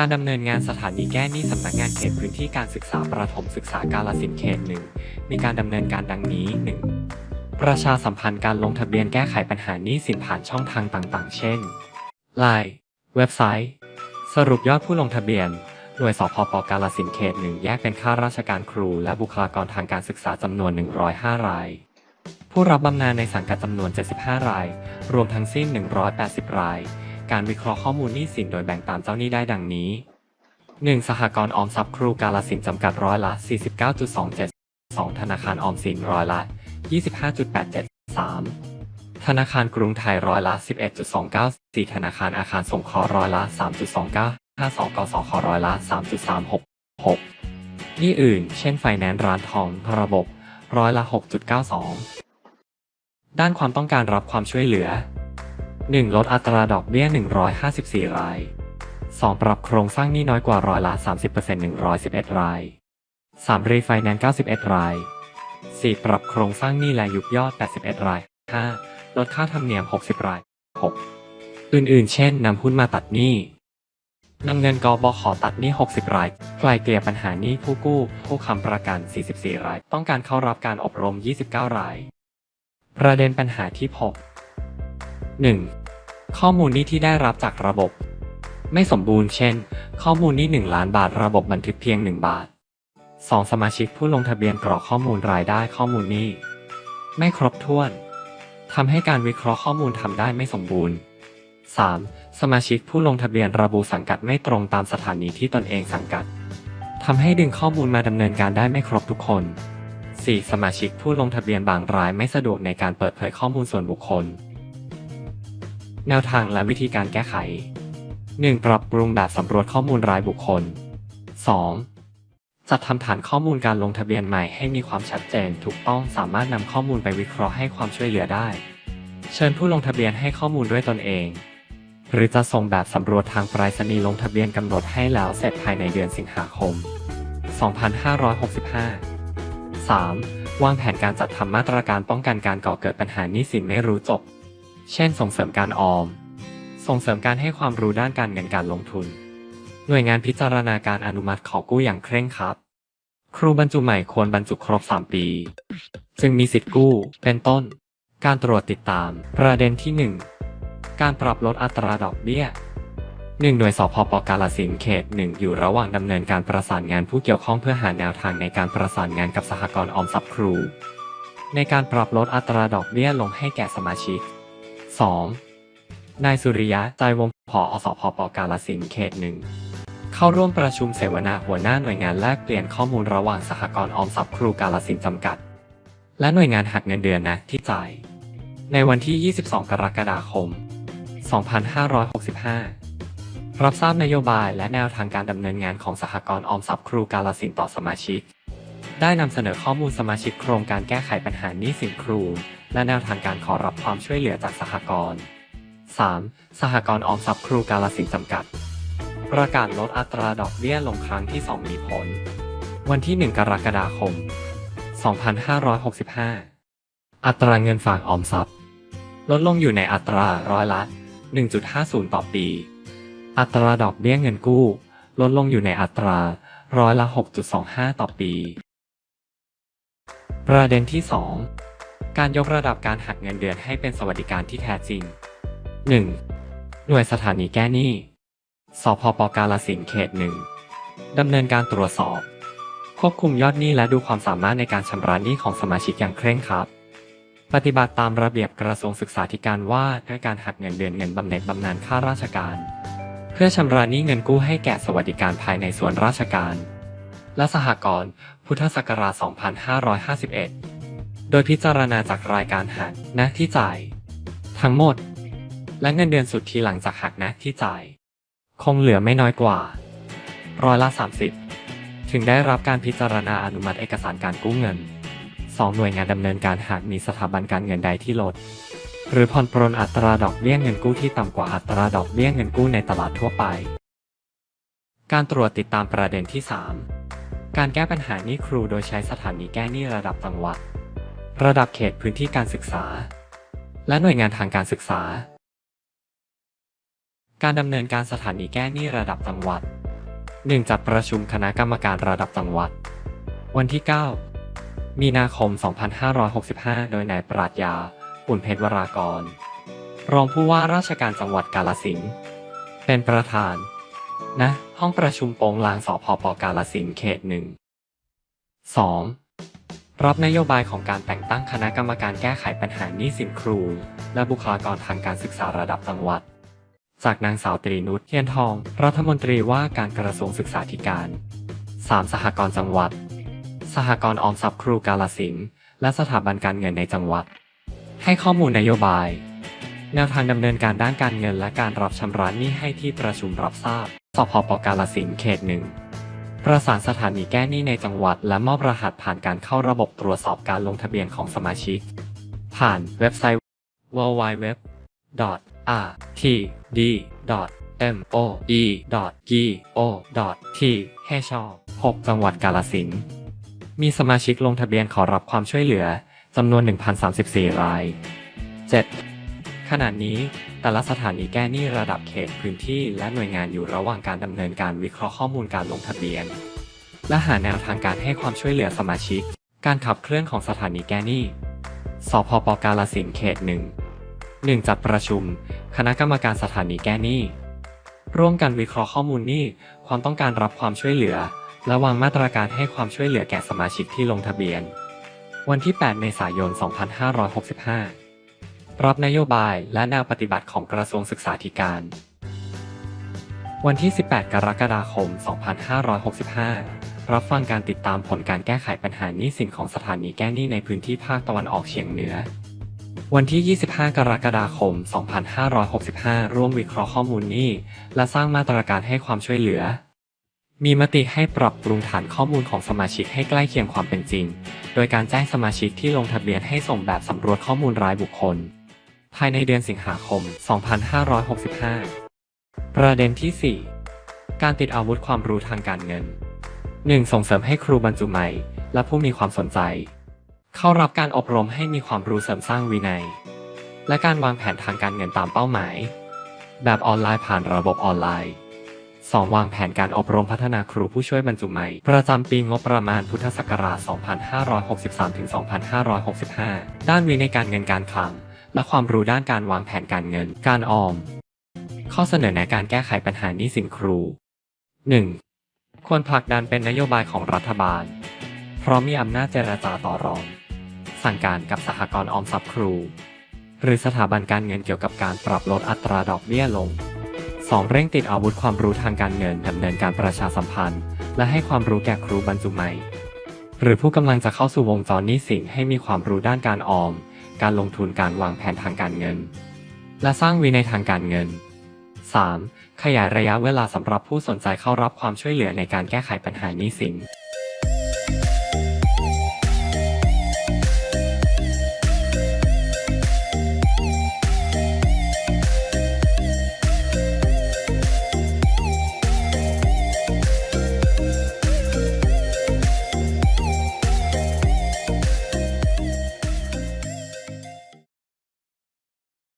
การดำเนินงานสถานีแก้หนี้สำนักงานเขตพื้นที่การศึกษาประถมศึกษากาลสินเขตหนึ่งมีการดำเนินการดังนี้ 1. ประชาสัมพันธ์การลงทะเบียนแก้ไขปัญหาหนี้สินผ่านช่องทางต่าง ๆ เช่น Line เว็บไซต์ สรุปยอดผู้ลงทะเบียน หน่วยสพปกาลสินเขตหนึ่งแยกเป็นข้าราชการครู และบุคลากรทางการศึกษาจำนวน 105 ราย ผู้รับบำนาญในสังกัดจำนวน 75 ราย รวมทั้งสิ้น 180 ราย การวิเคราะห์ข้อมูลหนี้สินโดยแบ่งตามเจ้าหนี้ได้ดังนี้ 1. สหกรณ์ออมทรัพย์ครูกาลสินจำกัดร้อยละ 49.27 2. ธนาคารออมสินร้อยละ 25.87 3. ธนาคารกรุงไทยร้อยละ 11.29 4. ธนาคารอาคารสงเคราะห์ร้อยละ 3.29 52กสคร้อยละ 3.36 6. นี้อื่น เช่นไฟแนนซ์ร้านทองระบบร้อยละ 6.92 ด้านความต้องการรับความช่วยเหลือ 1. ลดอัตราดอกเบี้ย 154 ราย 2. ปรับโครงสร้างหนี้น้อยกว่าร้อยละ 30% 111 ราย 3. รีไฟแนนซ์91 ราย 4. ปรับโครงสร้างหนี้และยุบยอด 81 ราย 5. ลดค่าธรรมเนียม 60 ราย 6. อื่นๆ เช่นนำหุ้นมาตัดหนี้นำเงินกอบขอตัดหนี้ 60 รายไกลเกลี่ยปัญหาหนี้ผู้กู้ ผู้ค้ำประกัน 44 ราย ต้องการเข้ารับการอบรม 29 ราย ประเด็นปัญหาที่พบ 1. ข้อมูลหนี้ที่ได้รับจากระบบ ไม่สมบูรณ์เช่น ข้อมูลหนี้ 1 ล้านบาทระบบบันทึกเพียง 1 บาท 2. สมาชิกผู้ลงทะเบียนกรอกข้อมูลรายได้ข้อมูลหนี้ ไม่ครบถ้วน ทำให้การวิเคราะห์ข้อมูลทำได้ไม่สมบูรณ์ 3. สมาชิกผู้ลงทะเบียนระบุสังกัดไม่ตรงตามสถานีที่ตนเองสังกัดทำให้ดึงข้อมูลมาดำเนินการได้ไม่ครบทุกคน 4. สมาชิกผู้ลงทะเบียนบางรายไม่สะดวกในการเปิดเผยข้อมูลส่วนบุคคล แนวทางและวิธีการแก้ไข 1. ปรับปรุงแบบสำรวจข้อมูลรายบุคคล 2. จัดทำฐานข้อมูลการลงทะเบียนใหม่ให้มีความชัดเจน ถูกต้องสามารถนำข้อมูลไปวิเคราะห์ให้ความช่วยเหลือได้ เชิญผู้ลงทะเบียนให้ข้อมูลด้วยตนเอง หรือจะส่งแบบสำรวจทางไปรษณีย์ลงทะเบียนกำหนดให้แล้วเสร็จภายในเดือนสิงหาคม 2565 3. วางแผนการจัดทำมาตรการป้องกันการก่อเกิดปัญหาหนี้สินไม่รู้จบ เช่น ส่งเสริมการออม ส่งเสริมการให้ความรู้ด้านการเงินการลงทุน หน่วยงานพิจารณาการอนุมัติขอกู้อย่างเคร่งครัด ครูบรรจุใหม่ควรบรรจุครบ 3 ปี จึงมีสิทธิ์กู้ เป็นต้น การตรวจติดตาม ประเด็นที่ 1 การปรับลดอัตราดอกเบี้ยหนึ่งหน่วยสพปกาลสินเขตหนึ่งอยู่ระหว่างดำเนินการประสานงานผู้เกี่ยวข้องเพื่อหาแนวทางในการประสานงานกับสหกรณ์ออมทรัพย์ครู ในการปรับลดอัตราดอกเบี้ยลงให้แก่สมาชิก 2. นายสุริยะใจวงผอสพปกาลสินเขตหนึ่ง เข้าร่วมประชุมเสวนาหัวหน้าหน่วยงานแลกเปลี่ยนข้อมูลระหว่างสหกรณ์ออมทรัพย์ครูกาลสินจำกัด และหน่วยงานหักเงินเดือนนะที่จ่าย ในวันที่ 22 กรกฎาคม 2565 รับทราบนโยบายและแนวทางการดำเนินงานของสหกรณ์ออมทรัพย์ครูกาลสินต่อสมาชิก ได้นำเสนอข้อมูลสมาชิกโครงการแก้ไขปัญหาหนี้สินครู และแนวทางการขอรับความช่วยเหลือจากสหกรณ์ 3. สหกรณ์ออมทรัพย์ครูกาลสินจำกัด ประกาศลดอัตราดอกเบี้ยลงครั้งที่ 2 มีผล วันที่ 1 กรกฎาคม 2565 อัตราเงินฝากออมทรัพย์ ลดลงอยู่ในอัตราร้อยละ 1.50 ต่อปี อัตราดอกเบี้ยเงินกู้ ลดลงอยู่ในอัตราร้อยละ 6.25 ต่อปี ประเด็นที่ 2 การยกระดับการหักเงินเดือนให้เป็นสวัสดิการที่แท้จริง 1. หน่วยสถานีแก้หนี้ สพปกาลสินธุ์เขตหนึ่งดำเนินการตรวจสอบ ควบคุมยอดหนี้และดูความสามารถในการชำระหนี้ของสมาชิกอย่างเคร่งครัด ปฏิบัติตามระเบียบกระทรวงศึกษาธิการว่าด้วยการหักเงินเดือนเงินบำเหน็จบำนาญข้าราชการ เพื่อชำระหนี้เงินกู้ให้แก่สวัสดิการภายในส่วนราชการ และสหกรณ์พุทธศักราช 2551 โดยพิจารณาจากรายการหักหน้าที่จ่าย ทั้งหมด และเงินเดือนสุดทธิหลังจากหักหน้าที่จ่าย คงเหลือไม่น้อยกว่า ร้อยละ 30 ถึงได้รับการพิจารณาอนุมัติเอกสารการกู้เงิน 2 หน่วยงานดำเนินการหากมีสถาบันการเงินใดที่ลด หรือผ่อนปรนอัตราดอกเบี้ยเงินกู้ที่ต่ำกว่าอัตราดอกเบี้ยเงินกู้ในตลาดทั่วไป การตรวจติดตามประเด็นที่ 3 การแก้ปัญหาหนี้ครูโดยใช้สถานีแก้หนี้ระดับจังหวัด ระดับเขตพื้นที่การศึกษา และหน่วยงานทางการศึกษา การดำเนินการสถานีแก้หนี้ระดับจังหวัด 1. จัดประชุมคณะกรรมการระดับจังหวัด วันที่ 9 มีนาคม 2565 โดยนายปราดยาอุ่นเพชรวรากร รองผู้ว่าราชการจังหวัดกาลสินธุ์เป็นประธานณห้องประชุมโปงลางสพปกาลสินธุ์เขตหนึ่ง 2. รับนโยบายของการแต่งตั้งคณะกรรมการแก้ไขปัญหาหนี้สินครู และบุคลากรทางการศึกษาระดับจังหวัด จากนางสาวตรีนุชเทียนทอง รัฐมนตรีว่าการกระทรวงศึกษาธิการ 3. สหกรณ์จังหวัด สหกรณ์ออมทรัพย์ครูกาลสินธุ์และสถาบันการเงินในจังหวัด ให้ข้อมูลนโยบาย แนวทางดำเนินการด้านการเงินและการรับชำระหนี้ให้ที่ประชุมรับทราบ สพปกาลสินธุ์เขตหนึ่งประสานสถานีแก้หนี้ในจังหวัด และมอบรหัสผ่านการเข้าระบบตรวจสอบการลงทะเบียนของสมาชิก ผ่านเว็บไซต์ www.rtd.moe.go.th ให้ชอบ6จังหวัดกาลสินธุ์มีสมาชิกลงทะเบียนขอรับความช่วยเหลือจำนวน 1,034 ราย 7. ขณะนี้แต่ละสถานีแก้หนี้ระดับเขตพื้นที่และหน่วยงานอยู่ระหว่างการดำเนินการวิเคราะห์ข้อมูลการลงทะเบียน และหาแนวทางการให้ความช่วยเหลือสมาชิก การขับเคลื่อนของสถานีแก้หนี้ สพปกาลสินธุ์เขตหนึ่ง 1. จัดประชุม คณะกรรมการสถานีแก้หนี้ ร่วมกันวิเคราะห์ข้อมูลหนี้ ความต้องการรับความช่วยเหลือ และวางมาตรการให้ความช่วยเหลือแก่สมาชิกที่ลงทะเบียน วันที่ 8 เมษายน 2565 รับนโยบายและแนวปฏิบัติของกระทรวงศึกษาธิการ วันที่ 18 กรกฎาคม 2565 รับฟังการติดตามผลการแก้ไขปัญหาหนี้สินของสถานีแก้หนี้ในพื้นที่ภาคตะวันออกเฉียงเหนือ วันที่ 25 กรกฎาคม 2565 ร่วมวิเคราะห์ข้อมูลนี้ และสร้างมาตรการให้ความช่วยเหลือ มีมติให้ปรับปรุงฐานข้อมูลของสมาชิกให้ใกล้เคียงความเป็นจริง โดยการแจ้งสมาชิกที่ลงทะเบียนให้ส่งแบบสำรวจข้อมูลรายบุคคล ภายในเดือนสิงหาคม 2565 ประเด็นที่ 4 การติดอาวุธความรู้ทางการเงิน 1. ส่งเสริมให้ครูบรรจุใหม่ และผู้มีความสนใจ เข้ารับการอบรมให้มีความรู้เสริมสร้างวินัย และการวางแผนทางการเงินตามเป้าหมาย แบบออนไลน์ผ่านระบบออนไลน์ 2. วางแผนการอบรมพัฒนาครูผู้ช่วยบรรจุใหม่ ประจำปีงบประมาณพุทธศักราช 2563-2565 ด้านวินัยการเงินการคลังและความรู้ด้านการวางแผนการเงิน การออม ข้อเสนอในะการแก้ไขปัญหานี้สินครู 1. ควรผลักดันเป็นนโยบายของรัฐบาล เพราะมีอำนาจเจรจาต่อรอง สั่งการกับสหกรณ์ออมทรัพย์ครู หรือสถาบันการเงินเกี่ยวกับการปรับลดอัตราดอกเบี้ยลง 2. เร่งติดอาวุธความรู้ทางการเงินดำเนินการประชาสัมพันธ์ และให้ความรู้แก่ครูบรรจุใหม่ หรือผู้กำลังจะเข้าสู่วงจรนี้สินให้มีความรู้ด้านการออม การลงทุนการวางแผนทางการเงิน และสร้างวินัยทางการเงิน 3. ขยายระยะเวลาสำหรับผู้สนใจเข้ารับความช่วยเหลือในการแก้ไขปัญหาหนี้สิน